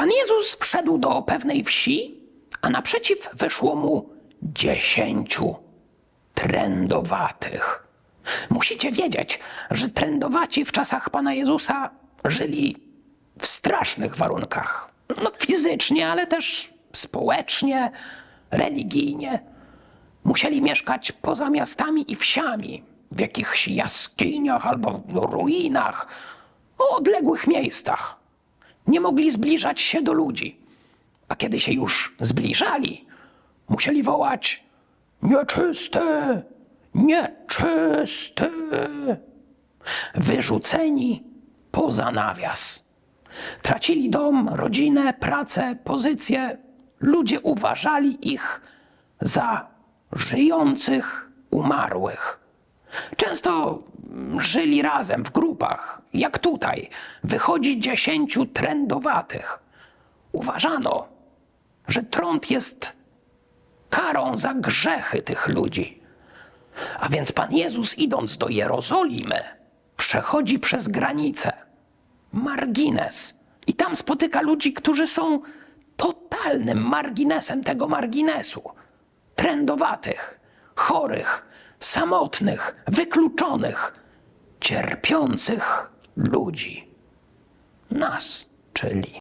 Pan Jezus wszedł do pewnej wsi, a naprzeciw wyszło mu dziesięciu trędowatych. Musicie wiedzieć, że trędowaci w czasach Pana Jezusa żyli w strasznych warunkach. No fizycznie, ale też społecznie, religijnie. Musieli mieszkać poza miastami i wsiami, w jakichś jaskiniach albo ruinach, o odległych miejscach. Nie mogli zbliżać się do ludzi. A kiedy się już zbliżali, musieli wołać: Nieczyste! Nieczyste! Wyrzuceni poza nawias. Tracili dom, rodzinę, pracę, pozycję. Ludzie uważali ich za żyjących umarłych. Często żyli razem w grupach, jak tutaj. Wychodzi dziesięciu trędowatych. Uważano, że trąd jest karą za grzechy tych ludzi. A więc Pan Jezus, idąc do Jerozolimy, przechodzi przez granicę, margines, i tam spotyka ludzi, którzy są totalnym marginesem tego marginesu. Trędowatych, chorych, samotnych, wykluczonych, cierpiących ludzi. Nas, czyli.